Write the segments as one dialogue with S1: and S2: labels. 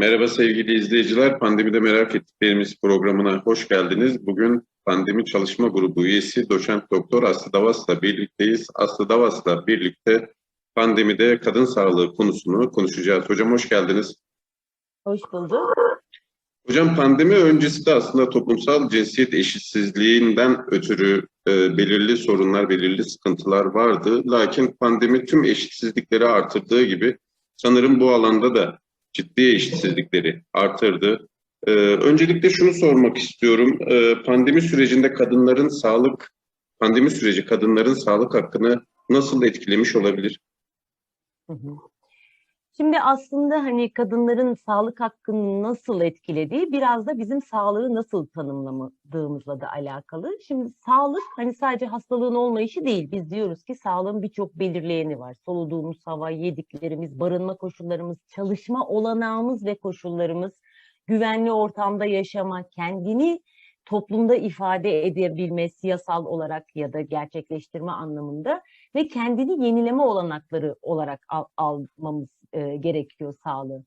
S1: Merhaba sevgili izleyiciler. Pandemide merak ettiklerimiz programına hoş geldiniz. Bugün pandemi çalışma grubu üyesi doçent doktor Aslı Davas'la birlikteyiz. Aslı Davas'la birlikte pandemide kadın sağlığı konusunu konuşacağız. Hocam hoş geldiniz.
S2: Hoş bulduk.
S1: Hocam pandemi öncesi de aslında toplumsal cinsiyet eşitsizliğinden ötürü e, belirli sorunlar, belirli sıkıntılar vardı. Lakin pandemi tüm eşitsizlikleri artırdığı gibi sanırım bu alanda da ciddi eşitsizlikleri artırdı. Ee, öncelikle şunu sormak istiyorum. Ee, pandemi sürecinde kadınların sağlık, pandemi süreci kadınların sağlık hakkını nasıl etkilemiş olabilir?
S2: Hı hı. Şimdi aslında hani kadınların sağlık hakkını nasıl etkilediği biraz da bizim sağlığı nasıl tanımlamadığımızla da alakalı. Şimdi sağlık hani sadece hastalığın olmayışı değil. Biz diyoruz ki sağlığın birçok belirleyeni var. Soluduğumuz hava, yediklerimiz, barınma koşullarımız, çalışma olanağımız ve koşullarımız, güvenli ortamda yaşama, kendini toplumda ifade edebilme siyasal olarak ya da gerçekleştirme anlamında ve kendini yenileme olanakları olarak al, almamız e, gerekiyor sağlığı.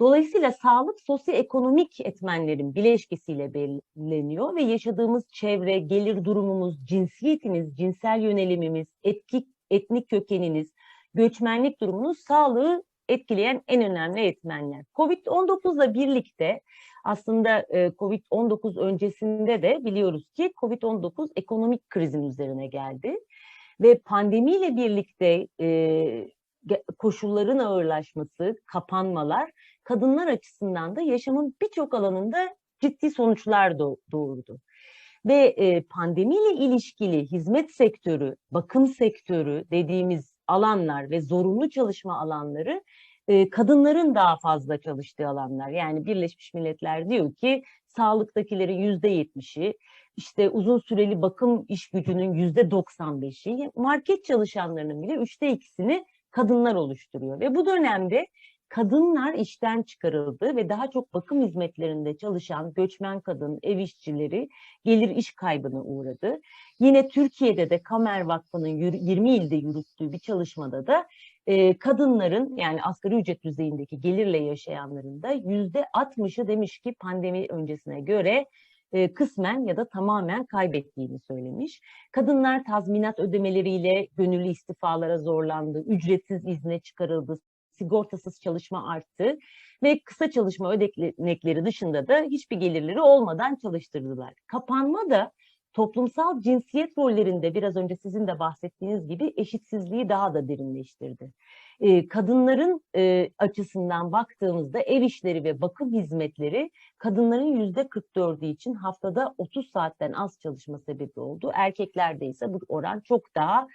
S2: Dolayısıyla sağlık sosyoekonomik etmenlerin bileşkesiyle belirleniyor ve yaşadığımız çevre, gelir durumumuz, cinsiyetiniz, cinsel yönelimimiz, etki, etnik kökeniniz, göçmenlik durumunuz sağlığı etkileyen en önemli etmenler. Covid-19'la birlikte aslında e, Covid-19 öncesinde de biliyoruz ki Covid-19 ekonomik krizin üzerine geldi ve pandemiyle birlikte e, koşulların ağırlaşması, kapanmalar kadınlar açısından da yaşamın birçok alanında ciddi sonuçlar doğurdu. Ve e, pandemiyle ilişkili hizmet sektörü, bakım sektörü dediğimiz alanlar ve zorunlu çalışma alanları e, kadınların daha fazla çalıştığı alanlar. Yani Birleşmiş Milletler diyor ki sağlıktakilerin yüzde yetmişi, işte uzun süreli bakım iş gücünün yüzde doksan beşi, market çalışanlarının bile üçte ikisini kadınlar oluşturuyor. Ve bu dönemde kadınlar işten çıkarıldı ve daha çok bakım hizmetlerinde çalışan göçmen kadın, ev işçileri gelir iş kaybına uğradı. Yine Türkiye'de de Kamer Vakfı'nın 20 ilde yürüttüğü bir çalışmada da e, kadınların yani asgari ücret düzeyindeki gelirle yaşayanların da yüzde 60'ı demiş ki pandemi öncesine göre e, kısmen ya da tamamen kaybettiğini söylemiş. Kadınlar tazminat ödemeleriyle gönüllü istifalara zorlandı, ücretsiz izne çıkarıldı, sigortasız çalışma arttı ve kısa çalışma ödenekleri dışında da hiçbir gelirleri olmadan çalıştırdılar. Kapanma da toplumsal cinsiyet rollerinde biraz önce sizin de bahsettiğiniz gibi eşitsizliği daha da derinleştirdi. Ee, kadınların e, açısından baktığımızda ev işleri ve bakım hizmetleri kadınların yüzde 44'ü için haftada 30 saatten az çalışma sebebi oldu. Erkeklerde ise bu oran çok daha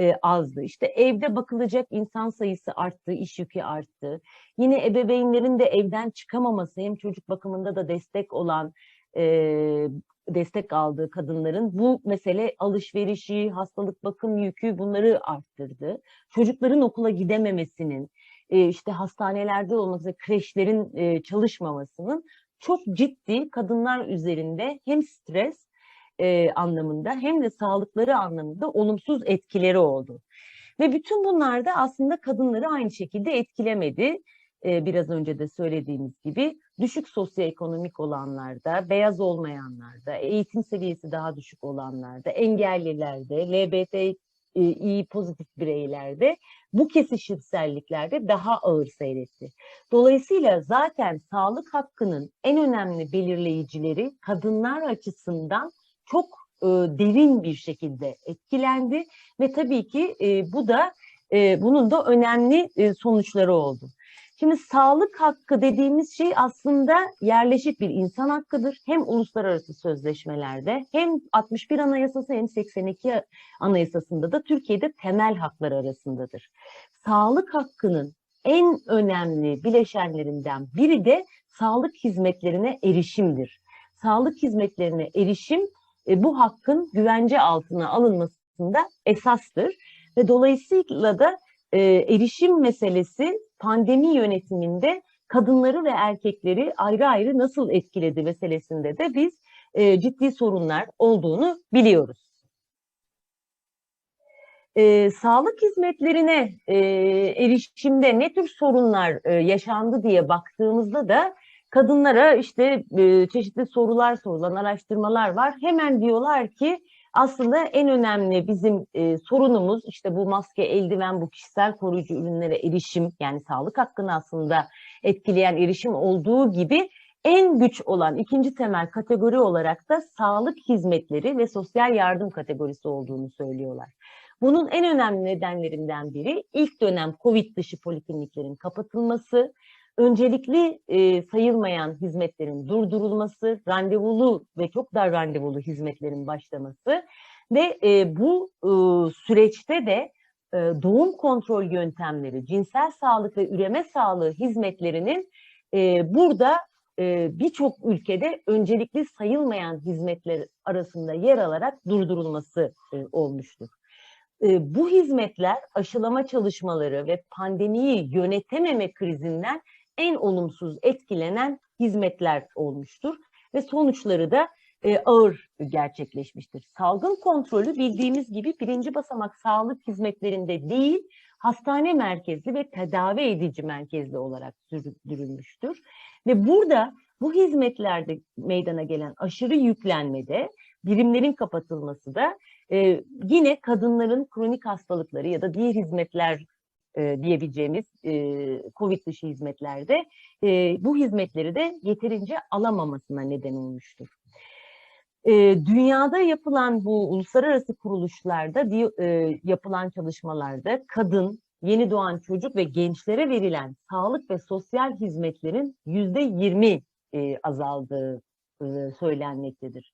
S2: e, azdı. İşte evde bakılacak insan sayısı arttı, iş yükü arttı. Yine ebeveynlerin de evden çıkamaması hem çocuk bakımında da destek olan e, destek aldığı kadınların bu mesele alışverişi, hastalık bakım yükü bunları arttırdı. Çocukların okula gidememesinin, e, işte hastanelerde olması, kreşlerin e, çalışmamasının çok ciddi kadınlar üzerinde hem stres e, anlamında hem de sağlıkları anlamında olumsuz etkileri oldu. Ve bütün bunlar da aslında kadınları aynı şekilde etkilemedi. Biraz önce de söylediğimiz gibi düşük sosyoekonomik olanlarda, beyaz olmayanlarda, eğitim seviyesi daha düşük olanlarda, engellilerde, LBTİ pozitif bireylerde bu kesişimselliklerde daha ağır seyretti. Dolayısıyla zaten sağlık hakkının en önemli belirleyicileri kadınlar açısından çok e, derin bir şekilde etkilendi ve tabii ki e, bu da e, bunun da önemli e, sonuçları oldu. Şimdi sağlık hakkı dediğimiz şey aslında yerleşik bir insan hakkıdır. Hem uluslararası sözleşmelerde hem 61 Anayasası hem 82 Anayasası'nda da Türkiye'de temel haklar arasındadır. Sağlık hakkının en önemli bileşenlerinden biri de sağlık hizmetlerine erişimdir. Sağlık hizmetlerine erişim e, bu hakkın güvence altına alınmasında esastır ve dolayısıyla da e, erişim meselesi pandemi yönetiminde kadınları ve erkekleri ayrı ayrı nasıl etkiledi meselesinde de biz e, ciddi sorunlar olduğunu biliyoruz. e, sağlık hizmetlerine e, erişimde ne tür sorunlar e, yaşandı diye baktığımızda da kadınlara işte e, çeşitli sorular sorulan araştırmalar var. Hemen diyorlar ki aslında en önemli bizim e, sorunumuz işte bu maske, eldiven, bu kişisel koruyucu ürünlere erişim yani sağlık hakkını aslında etkileyen erişim olduğu gibi en güç olan ikinci temel kategori olarak da sağlık hizmetleri ve sosyal yardım kategorisi olduğunu söylüyorlar. Bunun en önemli nedenlerinden biri ilk dönem COVID dışı polikliniklerin kapatılması, öncelikli e, sayılmayan hizmetlerin durdurulması, randevulu ve çok dar randevulu hizmetlerin başlaması ve e, bu e, süreçte de e, doğum kontrol yöntemleri, cinsel sağlık ve üreme sağlığı hizmetlerinin e, burada e, birçok ülkede öncelikli sayılmayan hizmetler arasında yer alarak durdurulması e, olmuştur. E, bu hizmetler aşılama çalışmaları ve pandemiyi yönetememe krizinden en olumsuz etkilenen hizmetler olmuştur ve sonuçları da e, ağır gerçekleşmiştir. Salgın kontrolü bildiğimiz gibi birinci basamak sağlık hizmetlerinde değil, hastane merkezli ve tedavi edici merkezli olarak sürdürülmüştür. Ve burada bu hizmetlerde meydana gelen aşırı yüklenmede birimlerin kapatılması da e, yine kadınların kronik hastalıkları ya da diğer hizmetler e, diyebileceğimiz e, COVID dışı hizmetlerde e, bu hizmetleri de yeterince alamamasına neden olmuştur. E, dünyada yapılan bu uluslararası kuruluşlarda di, e, yapılan çalışmalarda kadın, yeni doğan çocuk ve gençlere verilen sağlık ve sosyal hizmetlerin yüzde yirmi e, azaldığı e, söylenmektedir.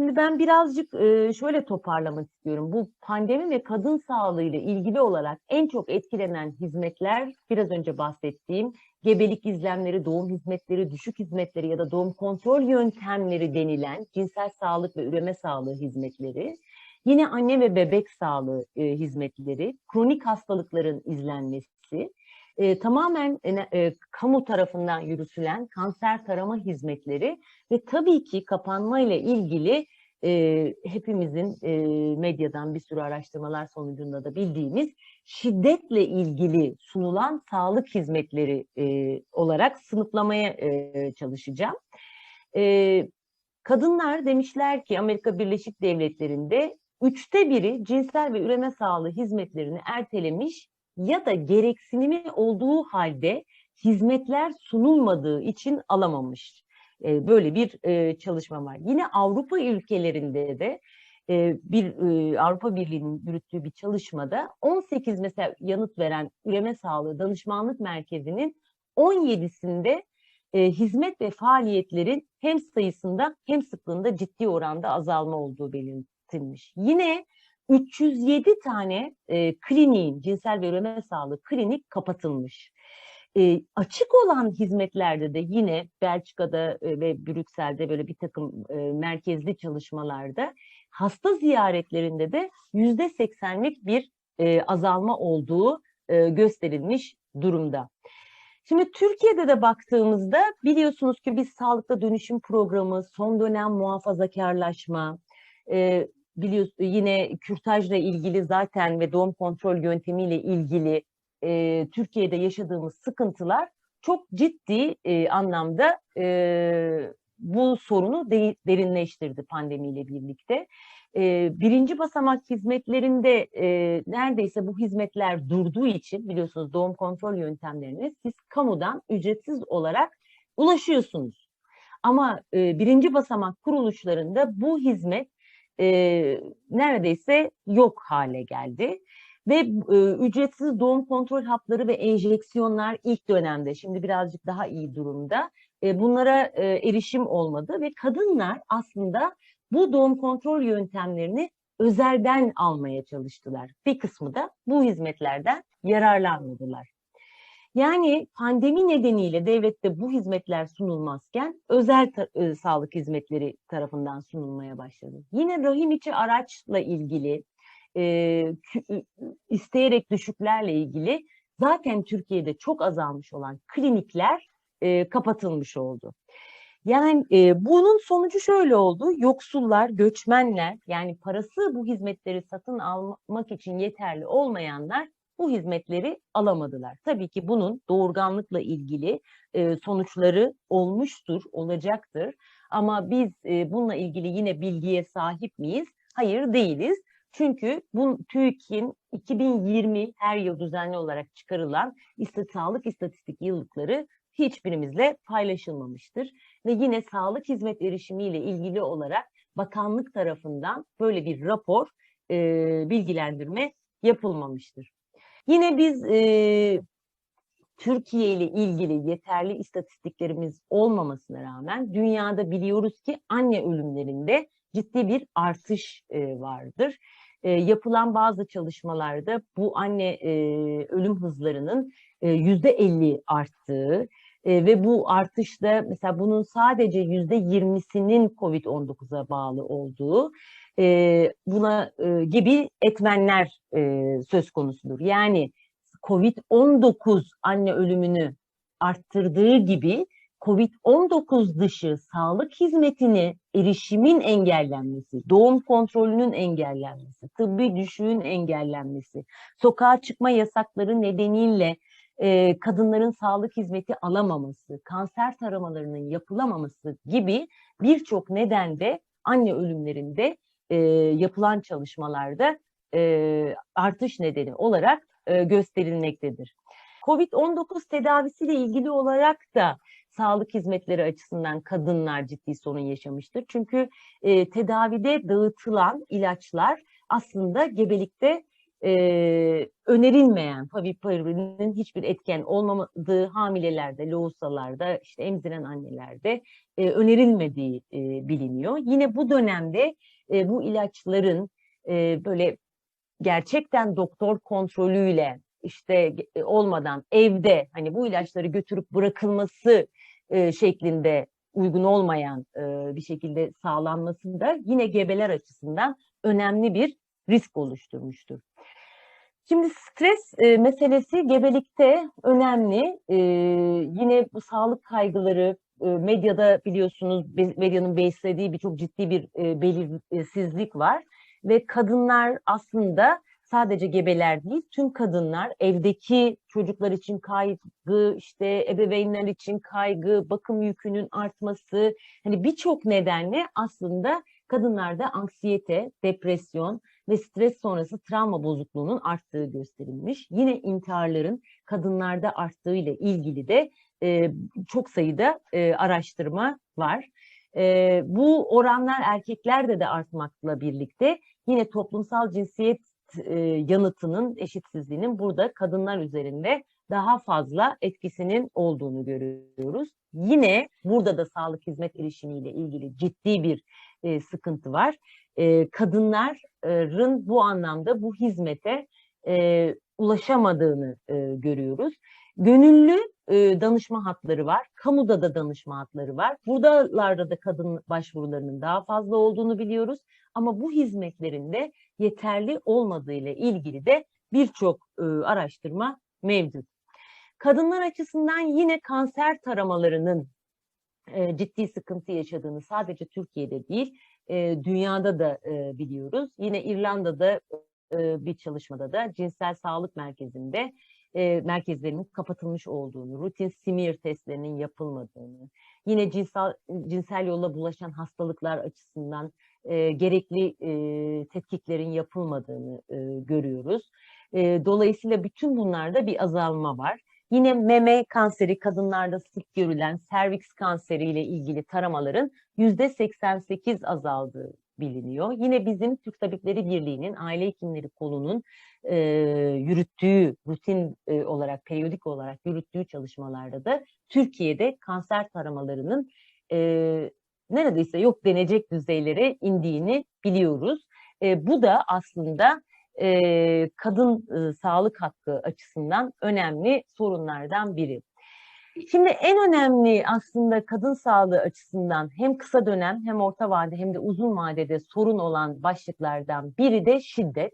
S2: Şimdi ben birazcık e, şöyle toparlamak istiyorum. Bu pandemi ve kadın sağlığı ile ilgili olarak en çok etkilenen hizmetler biraz önce bahsettiğim gebelik izlemleri, doğum hizmetleri, düşük hizmetleri ya da doğum kontrol yöntemleri denilen cinsel sağlık ve üreme sağlığı hizmetleri. Yine anne ve bebek sağlığı e, hizmetleri, kronik hastalıkların izlenmesi, e, tamamen e, kamu tarafından yürütülen kanser tarama hizmetleri ve tabii ki kapanma ile ilgili e, hepimizin e, medyadan bir sürü araştırmalar sonucunda da bildiğimiz şiddetle ilgili sunulan sağlık hizmetleri e, olarak sınıflamaya e, çalışacağım. E, kadınlar demişler ki Amerika Birleşik Devletleri'nde üçte biri cinsel ve üreme sağlığı hizmetlerini ertelemiş ya da gereksinimi olduğu halde hizmetler sunulmadığı için alamamış. E, böyle bir e, çalışma var. Yine Avrupa ülkelerinde de e, bir e, Avrupa Birliği'nin yürüttüğü bir çalışmada 18 mesela yanıt veren üreme sağlığı danışmanlık merkezinin 17'sinde e, hizmet ve faaliyetlerin hem sayısında hem sıklığında ciddi oranda azalma olduğu belirtilmiş. Yine 307 tane e, kliniğin, cinsel ve üreme sağlığı klinik kapatılmış. E, açık olan hizmetlerde de yine Belçika'da e, ve Brüksel'de böyle bir takım e, merkezli çalışmalarda hasta ziyaretlerinde de yüzde seksenlik bir e, azalma olduğu e, gösterilmiş durumda. Şimdi Türkiye'de de baktığımızda biliyorsunuz ki biz sağlıkta dönüşüm programı, son dönem muhafazakarlaşma, e, biliyorsun yine kürtajla ilgili zaten ve doğum kontrol yöntemiyle ilgili e, Türkiye'de yaşadığımız sıkıntılar çok ciddi e, anlamda e, bu sorunu de, derinleştirdi pandemiyle birlikte. E, birinci basamak hizmetlerinde e, neredeyse bu hizmetler durduğu için biliyorsunuz doğum kontrol yöntemlerine siz kamudan ücretsiz olarak ulaşıyorsunuz. Ama e, birinci basamak kuruluşlarında bu hizmet e, neredeyse yok hale geldi. Ve e, ücretsiz doğum kontrol hapları ve enjeksiyonlar ilk dönemde, şimdi birazcık daha iyi durumda. E, bunlara e, erişim olmadı ve kadınlar aslında bu doğum kontrol yöntemlerini özelden almaya çalıştılar. Bir kısmı da bu hizmetlerden yararlanmadılar. Yani pandemi nedeniyle devlette bu hizmetler sunulmazken özel e, sağlık hizmetleri tarafından sunulmaya başladı. Yine rahim içi araçla ilgili e, isteyerek düşüklerle ilgili zaten Türkiye'de çok azalmış olan klinikler e, kapatılmış oldu. Yani e, bunun sonucu şöyle oldu. Yoksullar, göçmenler yani parası bu hizmetleri satın almak için yeterli olmayanlar bu hizmetleri alamadılar. Tabii ki bunun doğurganlıkla ilgili e, sonuçları olmuştur, olacaktır. Ama biz e, bununla ilgili yine bilgiye sahip miyiz? Hayır değiliz. Çünkü bu TÜİK'in 2020 her yıl düzenli olarak çıkarılan sağlık istatistik yıllıkları hiçbirimizle paylaşılmamıştır. Ve yine sağlık hizmet erişimiyle ilgili olarak bakanlık tarafından böyle bir rapor, e, bilgilendirme yapılmamıştır. Yine biz e, Türkiye ile ilgili yeterli istatistiklerimiz olmamasına rağmen dünyada biliyoruz ki anne ölümlerinde ciddi bir artış e, vardır. E, yapılan bazı çalışmalarda bu anne e, ölüm hızlarının yüzde 50 arttığı e, ve bu artışta mesela bunun sadece yüzde 20'sinin COVID-19'a bağlı olduğu e, buna e, gibi etmenler e, söz konusudur. Yani COVID-19 anne ölümünü arttırdığı gibi COVID-19 dışı sağlık hizmetine erişimin engellenmesi, doğum kontrolünün engellenmesi, tıbbi düşüğün engellenmesi, sokağa çıkma yasakları nedeniyle e, kadınların sağlık hizmeti alamaması, kanser taramalarının yapılamaması gibi birçok nedende anne ölümlerinde e, yapılan çalışmalarda e, artış nedeni olarak e, gösterilmektedir. Covid-19 tedavisiyle ilgili olarak da sağlık hizmetleri açısından kadınlar ciddi sorun yaşamıştır. Çünkü e, tedavide dağıtılan ilaçlar aslında gebelikte e, önerilmeyen favipiravinin hiçbir etken olmadığı hamilelerde, lohusalarda, işte emziren annelerde e, önerilmediği e, biliniyor. Yine bu dönemde e, bu ilaçların e, böyle gerçekten doktor kontrolüyle işte e, olmadan evde hani bu ilaçları götürüp bırakılması e, şeklinde uygun olmayan e, bir şekilde sağlanmasında yine gebeler açısından önemli bir risk oluşturmuştur. Şimdi stres e, meselesi gebelikte önemli. E, yine bu sağlık kaygıları medyada biliyorsunuz medyanın beslediği birçok ciddi bir e, belirsizlik var ve kadınlar aslında sadece gebeler değil tüm kadınlar evdeki çocuklar için kaygı işte ebeveynler için kaygı bakım yükünün artması hani birçok nedenle aslında kadınlarda anksiyete, depresyon ve stres sonrası travma bozukluğunun arttığı gösterilmiş. Yine intiharların kadınlarda arttığı ile ilgili de e, çok sayıda e, araştırma var. E, bu oranlar erkeklerde de artmakla birlikte yine toplumsal cinsiyet e, yanıtının eşitsizliğinin burada kadınlar üzerinde daha fazla etkisinin olduğunu görüyoruz. Yine burada da sağlık hizmet erişimiyle ilgili ciddi bir e, sıkıntı var. E, kadınların bu anlamda bu hizmete e, ulaşamadığını e, görüyoruz. Gönüllü e, danışma hatları var. Kamuda da danışma hatları var. Buradalarda da kadın başvurularının daha fazla olduğunu biliyoruz. Ama bu hizmetlerin de yeterli olmadığı ile ilgili de birçok e, araştırma mevcut. Kadınlar açısından yine kanser taramalarının e, ciddi sıkıntı yaşadığını sadece Türkiye'de değil, dünyada da biliyoruz. Yine İrlanda'da bir çalışmada da cinsel sağlık merkezinde e, merkezlerinin kapatılmış olduğunu, rutin smear testlerinin yapılmadığını, yine cinsel, cinsel yolla bulaşan hastalıklar açısından e, gerekli e, tetkiklerin yapılmadığını e, görüyoruz. E, dolayısıyla bütün bunlarda bir azalma var. Yine meme kanseri kadınlarda sık görülen serviks kanseri ile ilgili taramaların yüzde 88 azaldığı biliniyor. Yine bizim Türk Tabipleri Birliği'nin aile hekimleri kolunun e, yürüttüğü rutin e, olarak periyodik olarak yürüttüğü çalışmalarda da Türkiye'de kanser taramalarının e, neredeyse yok denecek düzeylere indiğini biliyoruz. E, bu da aslında e, kadın e, sağlık hakkı açısından önemli sorunlardan biri. Şimdi en önemli aslında kadın sağlığı açısından hem kısa dönem hem orta vade hem de uzun vadede sorun olan başlıklardan biri de şiddet.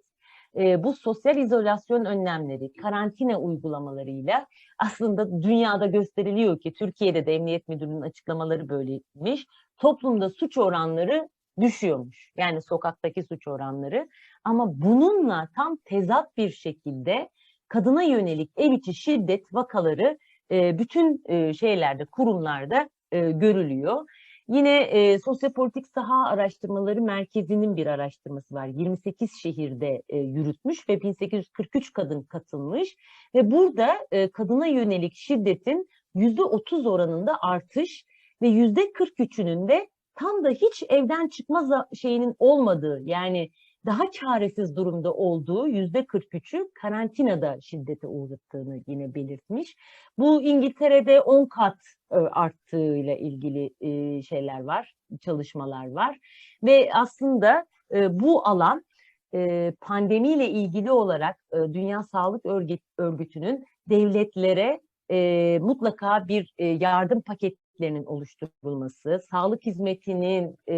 S2: e, bu sosyal izolasyon önlemleri, karantina uygulamalarıyla aslında dünyada gösteriliyor ki Türkiye'de de Emniyet Müdürlüğü'nün açıklamaları böyleymiş. Toplumda suç oranları düşüyormuş. Yani sokaktaki suç oranları. Ama bununla tam tezat bir şekilde kadına yönelik ev içi şiddet vakaları bütün şeylerde, kurumlarda e, görülüyor. Yine e, Sosyopolitik Saha Araştırmaları Merkezi'nin bir araştırması var. 28 şehirde e, yürütmüş ve 1843 kadın katılmış. Ve burada e, kadına yönelik şiddetin %30 oranında artış ve %43'ünün de tam da hiç evden çıkma şeyinin olmadığı yani daha çaresiz durumda olduğu yüzde 43'ü karantinada şiddete uğrattığını yine belirtmiş. Bu İngiltere'de 10 kat e, arttığıyla ilgili e, şeyler var, çalışmalar var. Ve aslında e, bu alan pandemiyle ilgili olarak Dünya Sağlık Örgü- Örgütü'nün devletlere mutlaka bir yardım paketlerinin oluşturulması, sağlık hizmetinin e,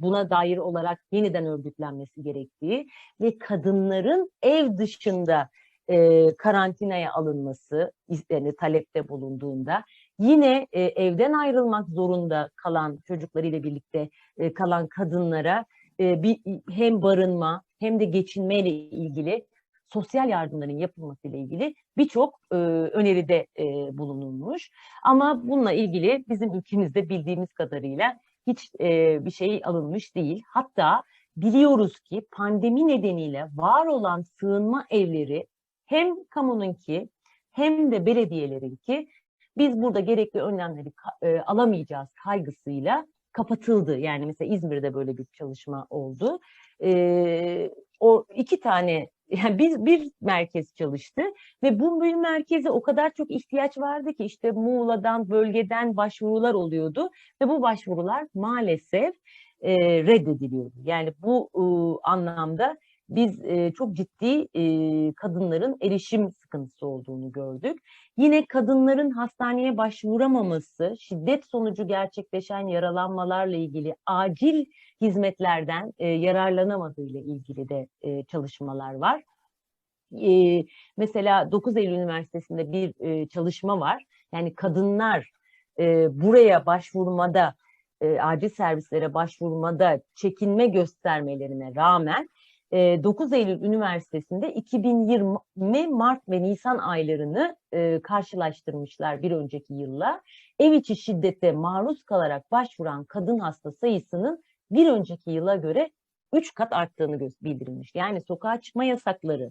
S2: buna dair olarak yeniden örgütlenmesi gerektiği ve kadınların ev dışında e, karantinaya alınması yani talepte bulunduğunda yine e, evden ayrılmak zorunda kalan çocuklarıyla birlikte e, kalan kadınlara e, bir hem barınma hem de geçinmeyle ilgili sosyal yardımların yapılmasıyla ilgili birçok e, öneride e, bulunulmuş. Ama bununla ilgili bizim ülkemizde bildiğimiz kadarıyla hiç e, bir şey alınmış değil. Hatta biliyoruz ki pandemi nedeniyle var olan sığınma evleri hem kamununki hem de belediyelerinki biz burada gerekli önlemleri e, alamayacağız kaygısıyla kapatıldı. Yani mesela İzmir'de böyle bir çalışma oldu. E, o iki tane yani bir, bir merkez çalıştı ve bu bir merkeze o kadar çok ihtiyaç vardı ki işte Muğla'dan, bölgeden başvurular oluyordu ve bu başvurular maalesef e, reddediliyordu. Yani bu e, anlamda biz e, çok ciddi e, kadınların erişim sıkıntısı olduğunu gördük. Yine kadınların hastaneye başvuramaması, şiddet sonucu gerçekleşen yaralanmalarla ilgili acil hizmetlerden e, yararlanamadığı ile ilgili de e, çalışmalar var. E, mesela 9 Eylül Üniversitesi'nde bir e, çalışma var. Yani kadınlar e, buraya başvurmada, e, acil servislere başvurmada çekinme göstermelerine rağmen e, 9 Eylül Üniversitesi'nde 2020 Mart ve Nisan aylarını e, karşılaştırmışlar bir önceki yılla. Ev içi şiddete maruz kalarak başvuran kadın hasta sayısının bir önceki yıla göre 3 kat arttığını bildirilmiş. Yani sokağa çıkma yasakları,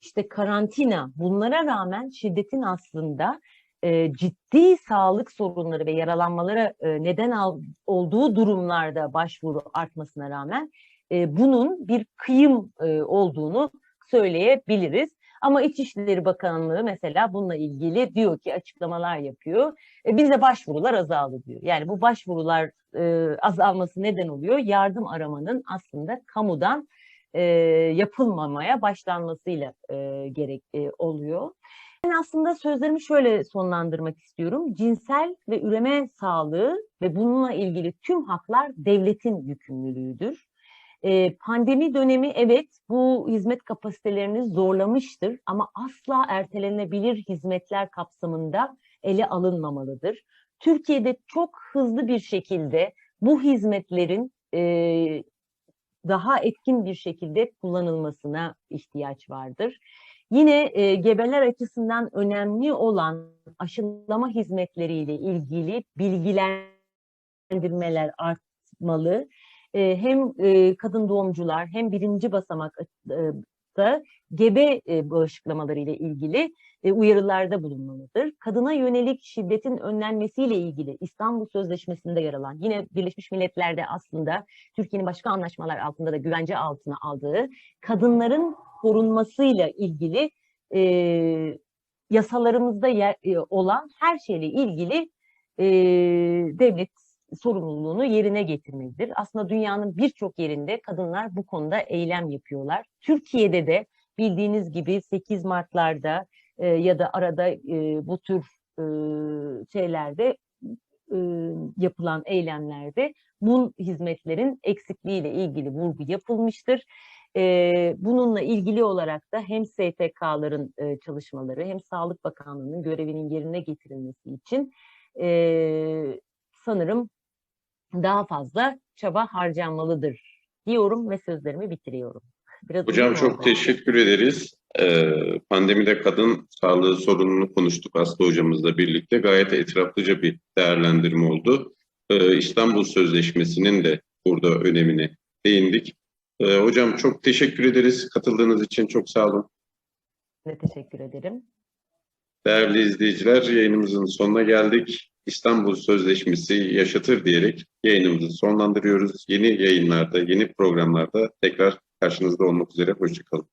S2: işte karantina bunlara rağmen şiddetin aslında e, ciddi sağlık sorunları ve yaralanmalara e, neden al- olduğu durumlarda başvuru artmasına rağmen e, bunun bir kıyım e, olduğunu söyleyebiliriz. Ama İçişleri Bakanlığı mesela bununla ilgili diyor ki açıklamalar yapıyor. E, bizde başvurular azaldı diyor. Yani bu başvurular e, azalması neden oluyor? Yardım aramanın aslında kamudan e, yapılmamaya başlanmasıyla e, gerek e, oluyor. Ben aslında sözlerimi şöyle sonlandırmak istiyorum. Cinsel ve üreme sağlığı ve bununla ilgili tüm haklar devletin yükümlülüğüdür. E, pandemi dönemi evet bu hizmet kapasitelerini zorlamıştır ama asla ertelenebilir hizmetler kapsamında ele alınmamalıdır. Türkiye'de çok hızlı bir şekilde bu hizmetlerin e, daha etkin bir şekilde kullanılmasına ihtiyaç vardır. Yine e, gebeler açısından önemli olan aşılama hizmetleriyle ilgili bilgilendirmeler artmalı. E, hem e, kadın doğumcular hem birinci basamak e, da gebe e, bağışıklamaları ile ilgili e, uyarılarda bulunmalıdır. Kadına yönelik şiddetin önlenmesiyle ilgili İstanbul Sözleşmesi'nde yer alan yine Birleşmiş Milletler'de aslında Türkiye'nin başka anlaşmalar altında da güvence altına aldığı kadınların korunmasıyla ilgili e, yasalarımızda yer, e, olan her şeyle ilgili e, devlet sorumluluğunu yerine getirmelidir. Aslında dünyanın birçok yerinde kadınlar bu konuda eylem yapıyorlar. Türkiye'de de bildiğiniz gibi 8 Mart'larda e, ya da arada e, bu tür e, şeylerde e, yapılan eylemlerde bu hizmetlerin eksikliğiyle ilgili vurgu yapılmıştır. E, bununla ilgili olarak da hem STK'ların e, çalışmaları hem Sağlık Bakanlığı'nın görevinin yerine getirilmesi için e, sanırım daha fazla çaba harcanmalıdır diyorum ve sözlerimi bitiriyorum. Biraz
S1: Hocam
S2: uzun oldu.
S1: çok teşekkür ederiz. Ee, pandemide kadın sağlığı sorununu konuştuk Aslı hocamızla birlikte. Gayet etraflıca bir değerlendirme oldu. Ee, İstanbul Sözleşmesi'nin de burada önemine değindik. Ee, hocam çok teşekkür ederiz. Katıldığınız için çok sağ olun.
S2: De teşekkür ederim.
S1: Değerli izleyiciler yayınımızın sonuna geldik. İstanbul Sözleşmesi yaşatır diyerek yayınımızı sonlandırıyoruz. Yeni yayınlarda, yeni programlarda tekrar karşınızda olmak üzere. Hoşçakalın.